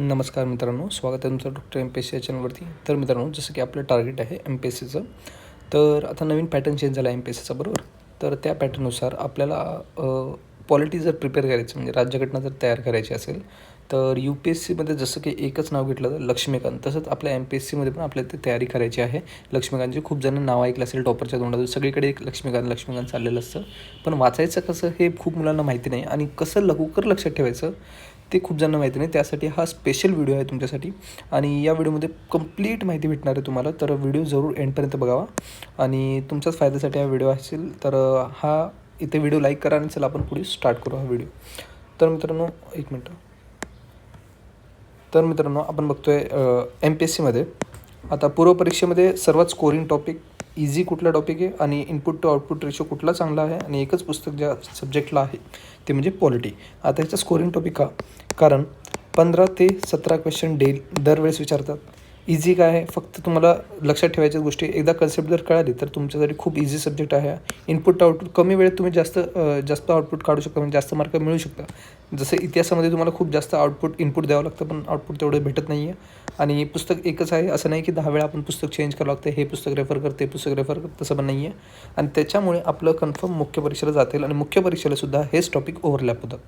नमस्कार मित्रांनो स्वागत आहे तुमचं doctor M P S C या चॅनलवरती तर मित्रांनो जसं की आपलं टार्गेट आहे एम पी एस सीचं तर आता नवीन पॅटर्न चेंज झाला आहे एम पी एस सीचा बरोबर? तर त्या पॅटर्ननुसार आपल्याला पॉलिटी जर प्रिपेअर करायचं म्हणजे राज्यघटना जर तयार करायची असेल तर यू पी एस सीमध्ये जसं की एकच नाव घेतलं तर लक्ष्मीकांत. तसंच आपल्या एम पी एस सीमध्ये पण आपल्याला ते तयारी करायची आहे. लक्ष्मीकांतची खूप जण नाव ऐकलं असेल टॉपरच्या तोंडातून. सगळीकडे एक लक्ष्मीकांत लक्ष्मीकांत चाललेलं असतं. पण वाचायचं कसं हे खूप मुलांना माहिती नाही. आणि कसं लवकर लक्षात ठेवायचं? ते खूप जणांना माहिती नाही. त्यासाठी हा स्पेशल व्हिडिओ आहे तुमच्यासाठी. आणि या व्हिडिओमध्ये कंप्लीट माहिती भेटणार आहे तुम्हाला. तर व्हिडिओ जरूर एंडपर्यंत बघावा. आणि तुमच्याच फायद्यासाठी हा व्हिडिओ असेल तर हा इथे व्हिडिओ लाईक करा आणि चला आपण पुढे स्टार्ट करू हा व्हिडिओ तर मित्रांनो एक मिनटं. तर मित्रांनो आपण बघतोय एम पी एस सीमध्ये आता पूर्वपरीक्षेमध्ये सर्वात स्कोरिंग टॉपिक इझी कुठला टॉपिक आहे आणि इनपुट टू आउटपुट रेशो कुठला चांगला आहे आणि एकच पुस्तक ज्या सब्जेक्टला आहे ते म्हणजे पॉलिटी आता ह्याचा स्कोरिंग टॉपिक का कारण पंधरा ते सतरा क्वेश्चन डेल दरवेळेस विचारतात. इझी काय आहे? फक्त तुम्हाला लक्षात ठेवायच्या गोष्टी. एकदा कन्सेप्ट जर कळाली तर तुमच्यासाठी खूप इझी सब्जेक्ट आहे. इनपुट आउटपुट कमी वेळेत तुम्ही जास्त जास्त आउटपुट काढू शकता म्हणजे जास्त मार्क मिळू शकता. जसं इतिहासामध्ये तुम्हाला खूप जास्त आउटपुट इनपुट द्यावं लागतं पण आउटपुट तेवढं भेटत नाही आहे आणि पुस्तक एकच आहे असं नाही की दहा वेळा आपण पुस्तक चेंज करावं लागतं हे पुस्तक रेफर करते पुस्तक रेफर करतं तसं पण नाही आहे आणि त्याच्यामुळे आपलं कन्फर्म मुख्य परीक्षेला जातील आणि मुख्य परीक्षेलासुद्धा हेच टॉपिक ओव्हरलॅप होतात.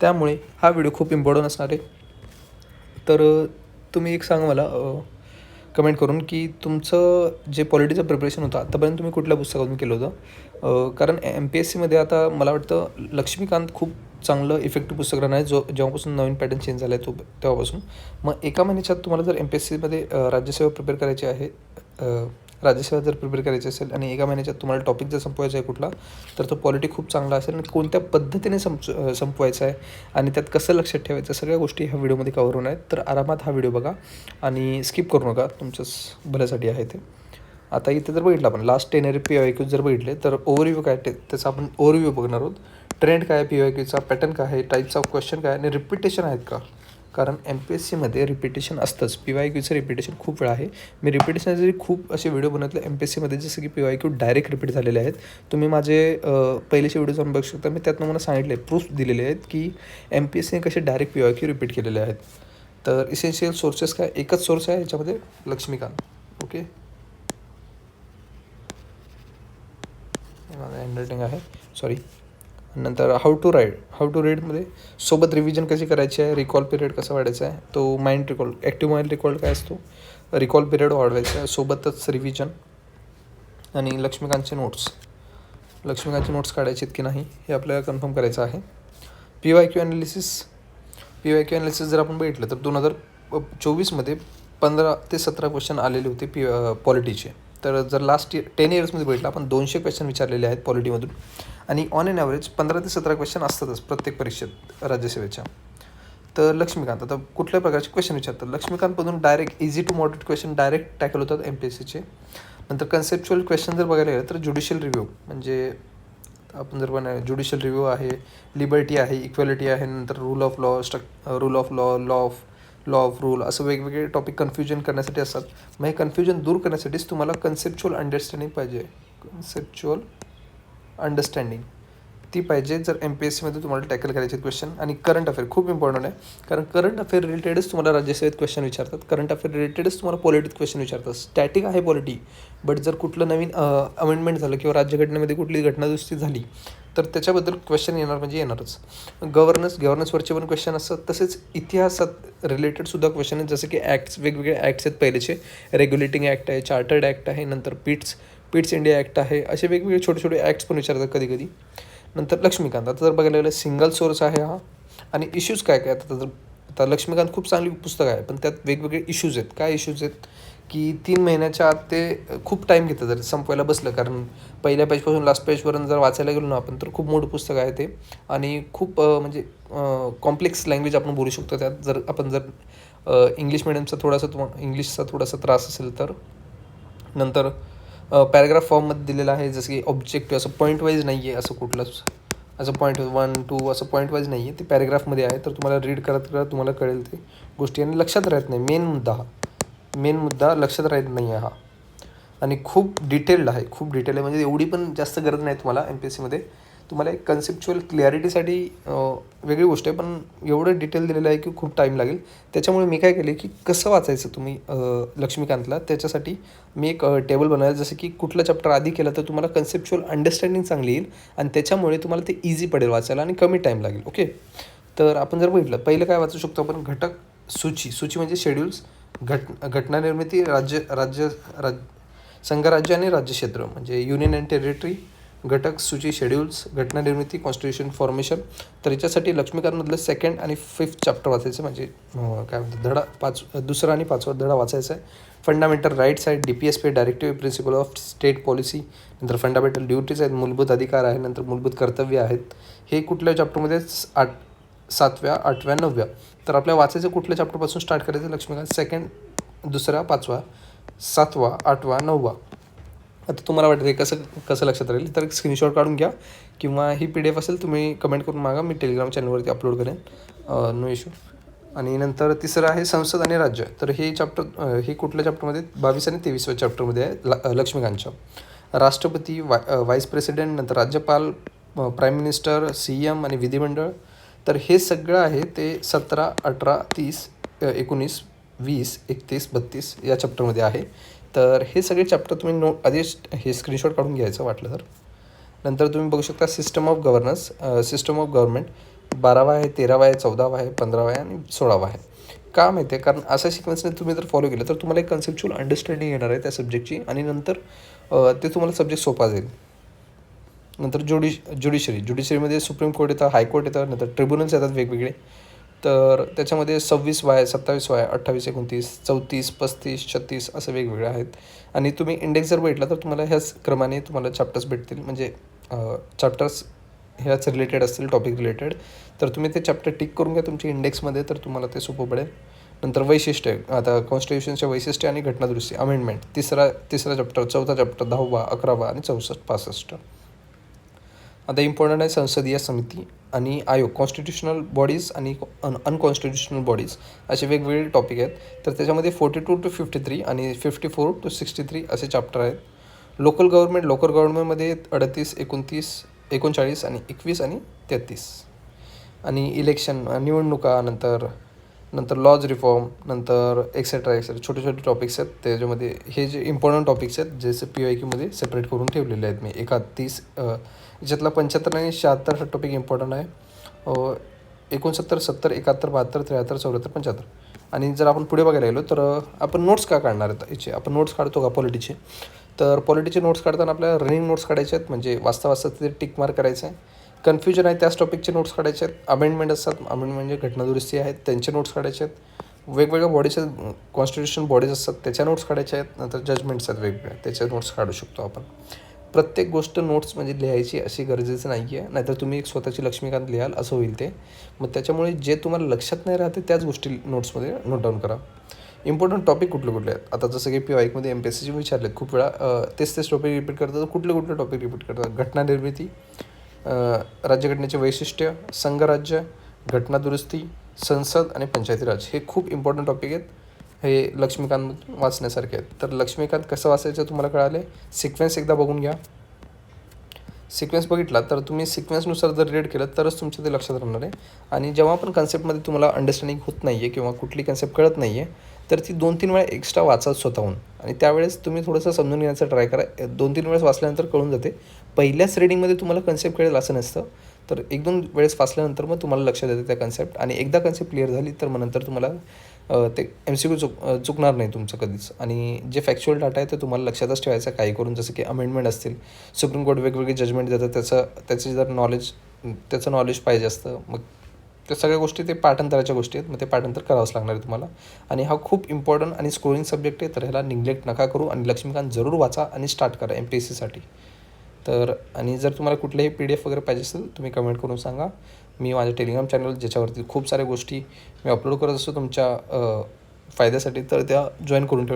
त्यामुळे हा व्हिडिओ खूप इम्पॉर्टंट असणार आहे. तर तुम्ही एक सांगा मला कमेंट करून की तुमचं जे पॉलिटीचं प्रिपरेशन होतं आतापर्यंत तुम्ही कुठल्या पुस्तकातून केलं होतं? कारण एम पी एस सीमध्ये आता मला वाटतं लक्ष्मीकांत खूप चांगलं इफेक्टिव्ह पुस्तक राहणार आहे. जो जेव्हापासून नवीन पॅटर्न चेंज झाला आहे तो तेव्हापासून. मग एका महिन्याच्यात तुम्हाला जर एम पी एस सीमध्ये राज्यसेवा प्रिपेअर करायची आहे राज्यसेवा जर प्रिपेअर करायची असेल आणि एका महिन्याच्यात तुम्हाला टॉपिक जर संपवायचा आहे कुठला तर तो पॉलिटी खूप चांगला असेल आणि कोणत्या पद्धतीने संप संपवायचा आहे आणि त्यात कसं लक्षात ठेवायचं सगळ्या गोष्टी ह्या व्हिडिओमध्ये कवर होणार आहेत. तर आरामात हा व्हिडिओ बघा आणि स्किप करू नका. तुमच्याच भल्यासाठी आहे ते. आता इथे जर बघितलं आपण last ten P Y Qs जर बघितले तर ओव्हरव्ह्यू काय ते त्याचा आपण ओव्हरव्ह्यू बघणार आहोत. ट्रेंड काय पी वाय क्यूचा पॅटर्न काय आहे टाईप्स ऑफ क्वेश्चन काय आणि रिपिटेशन आहेत का? कारण एम पी एस सीमध्ये रिपिटेशन असतंच. पी वाय क्यूचं रिपिटेशन खूप वेळा आहे. मी रिपिटेशन जरी खूप असे व्हिडिओ बनवले एम पी एस सीमध्ये जसं की P Y Q direct repeat झालेले आहेत. तुम्ही माझे पहिलेचे व्हिडिओ जाऊन बघू शकता. मी त्यातनं मला सांगितले प्रूफ दिलेले आहेत की एम पी एस सीने कसे direct P Y Q repeat केलेले आहेत. तर इसेन्शियल सोर्सेस काय एकच सोर्स आहे याच्यामध्ये लक्ष्मीकांत. ओके हँडरायटिंग आहे. सॉरी नंतर how to write how to रीडमध्ये सोबत रिव्हिजन कशी करायची आहे? रिकॉल पिरियड कसा वाढायचा आहे? तो mind recall active mind recall काय असतो? रिकॉल पिरियड वाढवायचा आहे. सोबतच रिव्हिजन आणि लक्ष्मीकांतचे नोट्स लक्ष्मीकांतचे नोट्स काढायचे आहेत की नाही हे आपल्याला कन्फर्म करायचं आहे. P Y Q analysis P Y Q analysis जर आपण बघितलं तर दोन हजार चोवीसमध्ये पंधरा ते सतरा क्वेश्चन आलेले होते पी पॉलिटीचे तर जर लास्ट इयर टेन इयर्समध्ये बघितलं आपण दोनशे क्वेश्चन विचारलेले आहेत पॉलिटीमधून आणि ऑन एन ॲव्हरेज पंधरा ते सतरा क्वेश्चन असतातच प्रत्येक परीक्षेत राज्यसेवेच्या. तर लक्ष्मीकांत आता कुठल्या प्रकारचे क्वेश्चन विचारतात? लक्ष्मीकांतमधून direct easy to moderate question direct tackle होतात एम पी एस सीचे नंतर कन्सेप्च्युअल क्वेश्चन जर बघायला गेलं तर ज्युडिशियल रिव्ह्यू म्हणजे आपण जर पण ज्युडिशियल रिव्ह्यू आहे लिबर्टी आहे इक्वॅलिटी आहे नंतर rule of law struck rule of law law of law of rule असं वेगवेगळे टॉपिक कन्फ्युजन करण्यासाठी असतात. मग हे कन्फ्युजन दूर करण्यासाठीच तुम्हाला कन्सेप्च्युअल अंडरस्टँडिंग पाहिजे. कन्सेप्च्युअल अंडरस्टँडिंग ती पाहिजे जर एम पी एस सीमध्ये तुम्हाला टॅकल करायचे क्वेश्चन आणि करंट अफेअर खूप इम्पॉर्टंट आहे. कारण करंट अफेअर रिलेटेडच तुम्हाला राज्यसेवेत क्वेश्चन विचारतात. करंट अफेअर रिलेटेडच तुम्हाला पॉलिटिक क्वेश्चन विचारतात. स्टॅटिक आहे पॉलिटी बट जर कुठलं नवीन अमेंडमेंट झालं किंवा राज्यघटनेमध्ये कुठली घटनादुरुस्ती झाली तर त्याच्याबद्दल क्वेश्चन येणार म्हणजे येणारच. गव्हर्नन्स गव्हर्नन्सवरचे पण क्वेश्चन असतात. तसेच इतिहासात रिलेटेडसुद्धा क्वेश्चन आहेत. जसे की ॲक्ट्स वेगवेगळे ॲक्ट्स आहेत पहिलेचे. रेग्युलेटिंग ॲक्ट आहे चार्टर्ड ॲक्ट आहे नंतर पिट्स पिट्स इंडिया ॲक्ट आहे. असे वेगवेगळे छोटे छोटे ॲक्ट्स पण विचारतात कधी कधी नंतर लक्ष्मीकांत. आता जर बघायला गेलं सिंगल सोर्स आहे हा. आणि इश्यूज काय काय आता जर आता लक्ष्मीकांत खूप चांगली पुस्तक आहे पण त्यात वेगवेगळे इश्यूज आहेत. काय इश्यूज आहेत? की तीन महिन्याच्या आत ते खूप टाईम घेतं जर संपवायला बसलं. कारण पहिल्या पेजपासून लास्ट पेजपर्यंत जर वाचायला गेलो ना आपण तर खूप मोठं पुस्तक आहे ते. आणि खूप म्हणजे कॉम्प्लेक्स लँग्वेज आपण बोलू शकतो त्यात. जर आपण जर इंग्लिश मिडियमचा थोडासा तुम्हाला इंग्लिशचा थोडासा त्रास असेल तर. नंतर पॅराग्राफ फॉर्ममध्ये दिलेलं आहे जसं की ऑब्जेक्टिव्ह असं पॉईंट वाईज नाही आहे असं कुठलंच. असं पॉईंट वन टू असं पॉईंट वाईज नाही आहे ते पॅरेग्राफमध्ये आहे. तर तुम्हाला रीड करत करत तुम्हाला कळेल ते गोष्टी. आणि लक्षात राहत नाही. मेन मुद्दा हा. मेन मुद्दा लक्षात राहत नाही आहे हा. आणि खूप डिटेल्ड आहे. खूप डिटेल आहे. म्हणजे एवढी पण जास्त गरज नाही तुम्हाला एम पी एस सीमध्ये तुम्हाला एक कन्सेप्च्युअल क्लॅरिटीसाठी वेगळी गोष्ट आहे पण एवढं डिटेल दिलेलं आहे की खूप टाईम लागेल. त्याच्यामुळे मी काय केले की कसं वाचायचं तुम्ही लक्ष्मीकांतला? त्याच्यासाठी मी एक टेबल बनवायला जसं की कुठलं चॅप्टर आधी केला तर तुम्हाला कन्सेप्च्युअल अंडरस्टँडिंग चांगली येईल आणि त्याच्यामुळे तुम्हाला ते इझी पडेल वाचायला आणि कमी टाईम लागेल ओके तर आपण जर बघितलं पहिलं काय वाचू शकतो आपण? घटक सूची. सूची म्हणजे शेड्यूल्स घट घटना निर्मिती राज्य राज्य राज संघराज्य आणि राज्यक्षेत्र म्हणजे युनियन अँड टेरिटरी घटक सूची शेड्यूल्स घटना निर्मिती कॉन्स्टिट्यूशन फॉर्मेशन तर याच्यासाठी लक्ष्मीकांतमधलं सेकंड आणि फिफ्थ चॅप्टर वाचायचं म्हणजे काय म्हणतात धडा पाच दुसरा आणि पाचवा धडा वाचायचा आहे. फंडामेंटल राईट्स आहेत D P S P directive principle of state policy नंतर फंडामेंटल ड्युटीज आहेत मूलभूत अधिकार आहे नंतर मूलभूत कर्तव्य आहेत. हे कुठल्या चॅप्टरमध्ये आठ सातव्या आठव्या नवव्या. तर आपल्या वाचायचं कुठल्या चॅप्टरपासून स्टार्ट करायचं? लक्ष्मीकांत सेकंड दुसरा पाचवा सातवा आठवा नववा. आता तुम्हाला वाटतं हे कसं कसं लक्षात राहील? तर स्क्रीनशॉट काढून घ्या. किंवा ही पी डी एफ असेल तुम्ही कमेंट करून मागा. मी टेलिग्राम चॅनलवरती अपलोड करेन. नो इश्यू आणि नंतर तिसरं आहे संसद आणि राज्य. तर हे चॅप्टर हे कुठल्या चॅप्टरमध्ये बावीस आणि तेवीसव्या चॅप्टरमध्ये आहे. ल लक्ष्मीकांतच्या. राष्ट्रपती वा व्हाईस प्रेसिडेंट नंतर राज्यपाल प्राईम मिनिस्टर सी एम आणि विधिमंडळ. तर हे सगळं आहे ते सतरा अठरा तीस एकोणीस वीस एकतीस बत्तीस या चॅप्टरमध्ये आहे. तर हे सगळे चॅप्टर तुम्ही नो आधीच हे स्क्रीनशॉट काढून घ्यायचं वाटलं तर. नंतर तुम्ही बघू शकता system of governance system of government बारावा आहे तेरावा आहे चौदावा आहे पंधरावा आहे आणि सोळावा आहे. का माहिती आहे कारण असा सिक्वेन्सने तुम्ही जर फॉलो केलं तर तुम्हाला एक कन्सेप्च्युअल अंडरस्टँडिंग येणार आहे त्या सब्जेक्टची आणि नंतर ते तुम्हाला सब्जेक्ट सोपा जाईल. नंतर ज्युडिश ज्युडिशरी ज्युडिशरीमध्ये सुप्रीम कोर्ट येतं हायकोर्ट येतं नंतर ट्रिब्युनल्स येतात वेगवेगळे. तर त्याच्यामध्ये सव्वीस वाय सत्तावीस वाय अठ्ठावीस एकोणतीस चौतीस पस्तीस छत्तीस असं वेगवेगळे आहेत. आणि तुम्ही इंडेक्स जर भेटला तर तुम्हाला ह्याच क्रमाने तुम्हाला चॅप्टर्स भेटतील. म्हणजे चॅप्टर्स ह्याच रिलेटेड असतील टॉपिक रिलेटेड तर तुम्ही ते चॅप्टर टिक करून घ्या तुमच्या इंडेक्समध्ये तर तुम्हाला ते सोपं पडेल. नंतर वैशिष्ट्य आता कॉन्स्टिट्यूशनच्या वैशिष्ट्य आणि घटनादुरुस्ती अमेंडमेंट तिसरा तिसरा चॅप्टर चौथा चॅप्टर दहावा अकरावा आणि चौसष्ट पासष्ट. आता इम्पॉर्टंट आहे संसदीय समिती. आणि आयोग कॉन्स्टिट्युशनल बॉडीज आणि अन अनकॉन्स्टिट्युशनल बॉडीज असे वेगवेगळे टॉपिक आहेत. तर त्याच्यामध्ये forty two to fifty three आणि fifty four to sixty three असे चॅप्टर आहेत. लोकल गव्हर्नमेंट लोकल गव्हर्नमेंटमध्ये अडतीस एकोणतीस एकोणचाळीस आणि एकवीस आणि तेहतीस. आणि इलेक्शन निवडणुका नंतर नंतर लॉज रिफॉर्म नंतर एक्सेट्रा एक्सेट्रा छोटे छोटे टॉपिक्स आहेत. त्याच्यामध्ये हे जे इम्पॉर्टंट टॉपिक्स आहेत जसे पी वाय क्यूमध्ये सेपरेट करून ठेवलेले आहेत. मी एका तीस ज्यातला याच्यातला पंच्याहत्तर आणि शहात्तर हा टॉपिक इम्पॉर्टंट आहे. एकोणसत्तर सत्तर एकाहत्तर बहात्तर त्र्याहत्तर चौऱ्याहत्तर पंच्याहत्तर. आणि जर आपण पुढे बघायला गेलो तर आपण नोट्स का काढणार आहेत याचे? आपण नोट्स काढतो का पॉलिटीचे तर पॉलिटीचे नोट्स काढताना आपल्याला रनिंग नोट्स काढायचे आहेत म्हणजे वाचता वाचता तिथे टिक मार्क करायचं आहे. कन्फ्युजन आहे त्याच टॉपिकचे नोट्स काढायचे आहेत. अमेंडमेंट असतात अमेंडमेंट म्हणजे घटनादुरुस्ती आहेत त्यांचे नोट्स काढायचे आहेत. वेगवेगळ्या बॉडीज आहेत कॉन्स्टिट्यूशन बॉडीज असतात त्याच्या नोट्स काढायच्या आहेत. नंतर जजमेंट्स आहेत वेगवेगळ्या त्याच्या नोट्स काढू शकतो आपण. प्रत्येक गोष्ट नोट्स म्हणजे लिहायची अशी गरजेचं नाही आहे नाहीतर तुम्ही एक स्वतःची लक्ष्मीकांत लिहाल असं होईल ते. मग त्याच्यामुळे जे तुम्हाला लक्षात नाही राहते त्याच गोष्टी नोट्समध्ये नोट डाऊन करा. इम्पॉर्टंट टॉपिक कुठले कुठले आहेत? आता जसं की पी वाईकमध्ये एम पी एस सीचे विचारले खूप वेळा तेच तेच टॉपिक रिपीट करतात तर कुठले कुठले टॉपिक रिपीट करतात? घटना निर्मिती राज्यघटनेचे वैशिष्ट्य संघराज्य घटनादुरुस्ती संसद आणि पंचायती राज हे खूप इम्पॉर्टंट टॉपिक आहेत. हे लक्ष्मीकांत वाचण्यासारखे आहेत. तर लक्ष्मीकांत कसं वाचायचं तुम्हाला कळाले? सिक्वेन्स एकदा बघून घ्या. सिक्वेन्स बघितला तर तुम्ही सिक्वेन्सनुसार जर रीड केलं तरच तुमच्या ते लक्षात राहणार आहे. आणि जेव्हा पण कन्सेप्टमध्ये तुम्हाला अंडरस्टँडिंग होत नाही आहे किंवा कुठली कन्सेप्ट कळत नाही आहे तर ती दोन तीन वेळा एक्स्ट्रा वाचा स्वतःहून. आणि त्यावेळेस तुम्ही थोडंसं समजून घेण्याचा ट्राय करा. दोन तीन वेळेस वाचल्यानंतर कळून जाते. पहिल्याच रीडिंगमध्ये तुम्हाला कन्सेप्ट कळेल असं नसतं. तर एक दोन वेळेस वाचल्यानंतर मग तुम्हाला लक्षात येतं त्या कन्सेप्ट आणि एकदा कन्सेप्ट क्लिअर झाली तर मग नंतर तुम्हाला ते एम सी क्यू चुक चुकणार नाही तुमचं कधीच. आणि जे फॅक्च्युअल डाटा आहे ते तुम्हाला लक्षातच ठेवायचं आहे काही करून. जसं की अमेंडमेंट असतील सुप्रीम कोर्ट वेगवेगळे जजमेंट देतात त्याचं त्याचे जर नॉलेज त्याचं नॉलेज पाहिजे असतं मग त्या सगळ्या गोष्टी ते पाठांतराच्या गोष्टी आहेत मग ते पाठांतर करावंच लागणार आहे तुम्हाला. आणि हा खूप इम्पॉर्टंट आणि स्कोरिंग सब्जेक्ट आहे तर ह्याला निग्लेक्ट नका करू आणि लक्ष्मीकांत जरूर वाचा आणि स्टार्ट करा एम पी एस सीसाठी तर आणि जर तुम्हाला कुठलेही पी डी एफ वगैरे पाहिजे असेल तुम्ही कमेंट करून सांगा. मी माझ्या टेलिग्राम चॅनल ज्याच्यावरती खूप साऱ्या गोष्टी मी अपलोड करत असतो तुमच्या फायद्यासाठी तर त्या जॉईन करून ठेवा